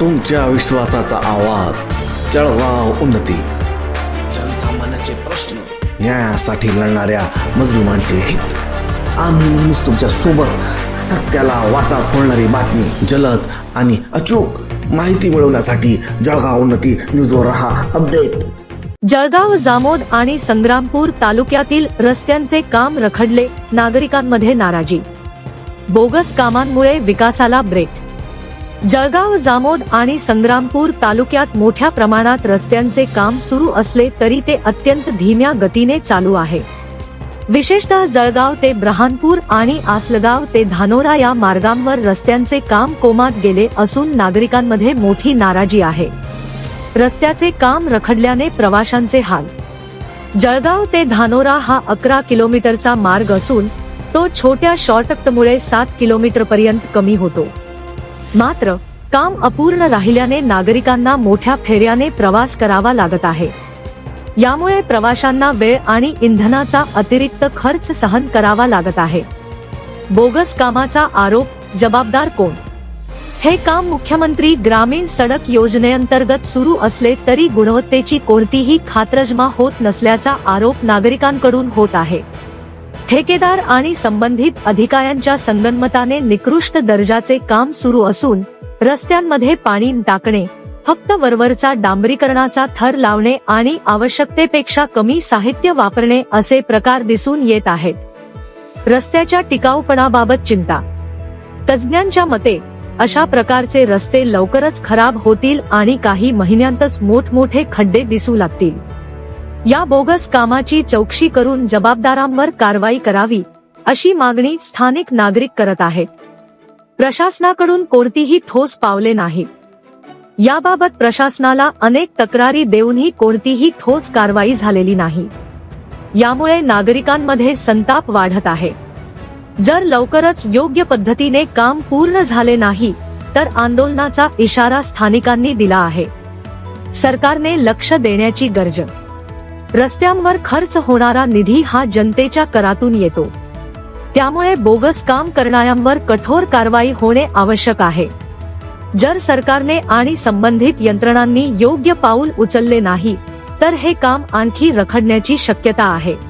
तुमच्या विश्वासाचा आवाज. जळगाव उन्नती. जनसामान्याचे प्रश्न न्यायासाठी लढणाऱ्या मजलुमांचे हित. आम्ही नेहमीच तुमच्यासोबत सत्याला वाचा फोडणारी बातमी जलद आणि अचूक माहिती मिळवण्यासाठी जळगाव उन्नती न्यूजवर रहा अपडेट. जळगाव जामोद आणि संग्रामपूर तालुक्यातील रस्त्यांचे काम रखडले नागरिकांमध्ये नाराजी. बोगस कामांमुळे विकासाला ब्रेक. जळगाव जामोद आणि संग्रामपूर तालुक्यात मोठ्या प्रमाणात रस्त्यांचे काम सुरू असले तरी ते अत्यंत धीम्या गतीने चालू आहे. विशेषतः जळगाव ते ब्रहानपूर आणि आसलगाव ते धानोरा या मार्गांवर रस्त्यांचे काम कोमात गेले असून नागरिकांमध्ये मोठी नाराजी आहे. रस्त्याचे काम रखडल्याने प्रवाशांचे हाल. जळगाव ते धानोरा हा अकरा किलोमीटरचा मार्ग असून तो छोट्या शॉर्टकटमुळे सात किलोमीटर पर्यंत कमी होतो. मात्र काम अपूर्ण राहिल्याने नागरिकांना मोठ्या फेऱ्याने प्रवास करावा लागत आहे. यामुळे प्रवाशांना वेळ आणि इंधनाचा अतिरिक्त खर्च सहन करावा लागत आहे. बोगस कामाचा आरोप जबाबदार कोण? हे काम मुख्यमंत्री ग्रामीण सडक योजनेअंतर्गत सुरू असले तरी गुणवत्तेची कोणतीही खात्रजमा होत नसल्याचा आरोप नागरिकांकडून होत आहे. ठेकेदार आणि संबंधित अधिकाऱ्यांच्या संगनमताने निकृष्ट दर्जाचे काम सुरू असून रस्त्यांमध्ये पाणी टाकणे फक्त वरवरचा डांबरीकरणाचा थर लावणे आणि आवश्यकतेपेक्षा कमी साहित्य वापरणे असे प्रकार दिसून येत आहेत. रस्त्याच्या टिकाऊपणाबाबत चिंता. तज्ज्ञांच्या मते अशा प्रकारचे रस्ते लवकरच खराब होतील आणि काही महिन्यांतच मोठमोठे खड्डे दिसू लागतील. या बोगस कामाची चौकशी करून जबाबदारांवर कारवाई करावी अशी मागणी स्थानिक नागरिक करत आहेत. प्रशासनाकडून कोणतीही ठोस पावले नाहीत. याबाबत प्रशासनाला अनेक तक्रारी देऊनही कोणतीही ठोस कारवाई झालेली नाही. यामुळे नागरिकांमध्ये संताप वाढत आहे. जर लवकरच योग्य पद्धतीने काम पूर्ण झाले नाही तर आंदोलनाचा इशारा स्थानिकांनी दिला आहे. सरकारने लक्ष देण्याची गरज रस्त्यांवर खर्च होणारा निधी हा जनतेच्या करातून येतो. त्यामुळे बोगस काम करणाऱ्यांवर कठोर कारवाई होणे आवश्यक आहे. जर सरकारने आणि संबंधित यंत्रणांनी योग्य पाऊल उचलले नाही तर हे काम आणखी रखडण्याची शक्यता आहे.